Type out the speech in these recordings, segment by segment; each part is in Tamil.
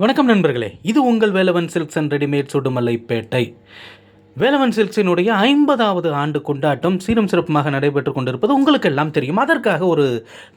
வணக்கம் நண்பர்களே இது உங்கள் Velavan silks and readymade Sudumalai Pettai Velavan சில்க்ஸினுடைய ஐம்பதாவது ஆண்டு கொண்டாட்டம் சீரும் சிறப்புமாக நடைபெற்று கொண்டிருப்பது உங்களுக்கு எல்லாம் தெரியும். அதற்காக ஒரு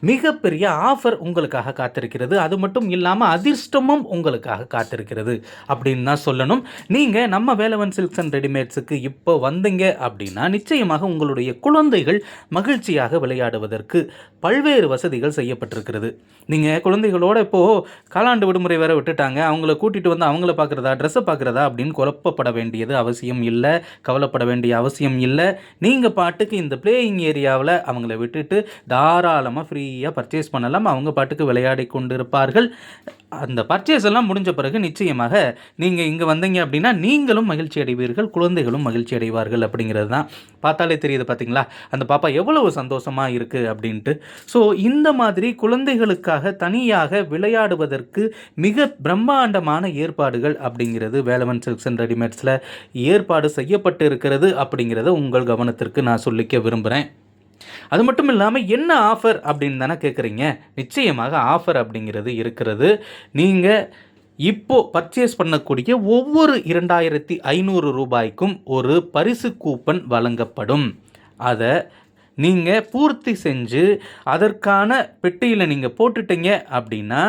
மிகப்பெரிய ஆஃபர் உங்களுக்காக காத்திருக்கிறது. அது மட்டும் இல்லாமல் அதிர்ஷ்டமும் உங்களுக்காக காத்திருக்கிறது அப்படின்னு தான் சொல்லணும். நீங்கள் நம்ம வேலவன் சில்க்ஸ் அண்ட் ரெடிமேட்ஸுக்கு இப்போ வந்தீங்க அப்படின்னா நிச்சயமாக உங்களுடைய குழந்தைகள் மகிழ்ச்சியாக விளையாடுவதற்கு பல்வேறு வசதிகள் செய்யப்பட்டிருக்கிறது. நீங்கள் குழந்தைகளோட இப்போது காலாண்டு விடுமுறை வேற விட்டுட்டாங்க. அவங்கள கூட்டிகிட்டு வந்து அவங்கள பார்க்குறதா ட்ரெஸ்ஸை பார்க்குறதா அப்படின்னு குழப்பப்பட வேண்டியது அவசியம் இல்லை. கவலைப்பட வேண்டிய அவசியம் இல்லை. நீங்கள் பாட்டுக்கு இந்த பிளேயிங் ஏரியாவில் அவங்கள விட்டுட்டு தாராளமாக ஃப்ரீயாக பர்ச்சேஸ் பண்ணலாம். அவங்க பாட்டுக்கு விளையாடி கொண்டிருப்பார்கள். அந்த பர்ச்சேஸ் எல்லாம் முடிஞ்ச பிறகு நிச்சயமாக நீங்கள் இங்கே வந்தீங்க அப்படின்னா நீங்களும் மகிழ்ச்சி அடைவீர்கள் குழந்தைகளும் மகிழ்ச்சி அடைவார்கள் அப்படிங்கிறது தான். பார்த்தாலே தெரியுது பார்த்தீங்களா அந்த பாப்பா எவ்வளவு சந்தோஷமாக இருக்குது அப்படின்ட்டு. ஸோ இந்த மாதிரி குழந்தைகளுக்காக தனியாக விளையாடுவதற்கு மிக பிரம்மாண்டமான ஏற்பாடுகள் அப்படிங்கிறது வேலவன் சில்க்ஸ் அண்ட் ரெடிமேட்ஸில் ஏற்பாடு செய்யப்பட்டு இருக்கிறது அப்படிங்கிறத உங்கள் கவனத்திற்கு நான் சொல்லிக்க விரும்புகிறேன் அது மட்டும் இல்லாமல் என்ன ஆஃபர் அப்படின்னு தானே கேட்குறீங்க நிச்சயமாக ஆஃபர் அப்படிங்கிறது இருக்கிறது. நீங்கள் இப்போது பர்ச்சேஸ் பண்ணக்கூடிய ஒவ்வொரு இரண்டாயிரத்தி ஐநூறு ரூபாய்க்கும் ஒரு பரிசு கூப்பன் வழங்கப்படும். அதை நீங்கள் பூர்த்தி செஞ்சு அதற்கான பெட்டியில் நீங்கள் போட்டுட்டீங்க அப்படின்னா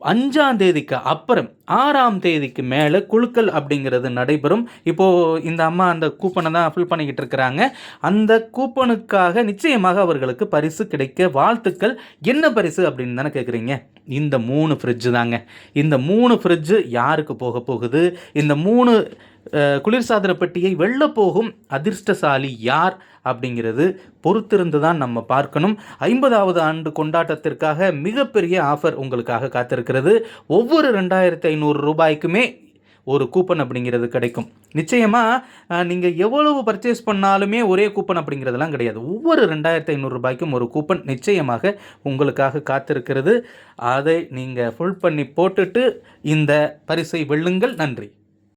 அஞ்சாம் தேதிக்கு அப்புறம் ஆறாம் தேதிக்கு மேலே குழுக்கள் அப்படிங்கிறது நடைபெறும். இப்போது இந்த அம்மா அந்த கூப்பனை தான் ஃபில் பண்ணிக்கிட்டு இருக்கிறாங்க. அந்த கூப்பனுக்காக நிச்சயமாக அவர்களுக்கு பரிசு கிடைக்க வாழ்த்துக்கள். என்ன பரிசு அப்படின்னு தானே கேட்குறீங்க இந்த மூணு ஃப்ரிட்ஜு தாங்க. இந்த மூணு ஃப்ரிட்ஜு யாருக்கு போக போகுது? இந்த மூணு குளிர்சாதன பெட்டியை வெல்ல போகும் அதிர்ஷ்டசாலி யார் அப்படிங்கிறது பொறுத்திருந்து தான் நம்ம பார்க்கணும். ஐம்பதாவது ஆண்டு கொண்டாட்டத்திற்காக மிகப்பெரிய ஆஃபர் உங்களுக்காக காத்திருக்கிறது. ஒவ்வொரு ரெண்டாயிரத்தி ஐநூறு ரூபாய்க்குமே ஒரு கூப்பன் அப்படிங்கிறது கிடைக்கும். நிச்சயமாக நீங்கள் எவ்வளவு பர்ச்சேஸ் பண்ணாலுமே ஒரே கூப்பன் அப்படிங்கிறதெல்லாம் கிடையாது. ஒவ்வொரு ரெண்டாயிரத்தி ஐநூறு ரூபாய்க்கும் ஒரு கூப்பன் நிச்சயமாக உங்களுக்காக காத்திருக்கிறது. அதை நீங்கள் ஃபுல் பண்ணி போட்டுட்டு இந்த பரிசை வெல்லுங்கள். நன்றி.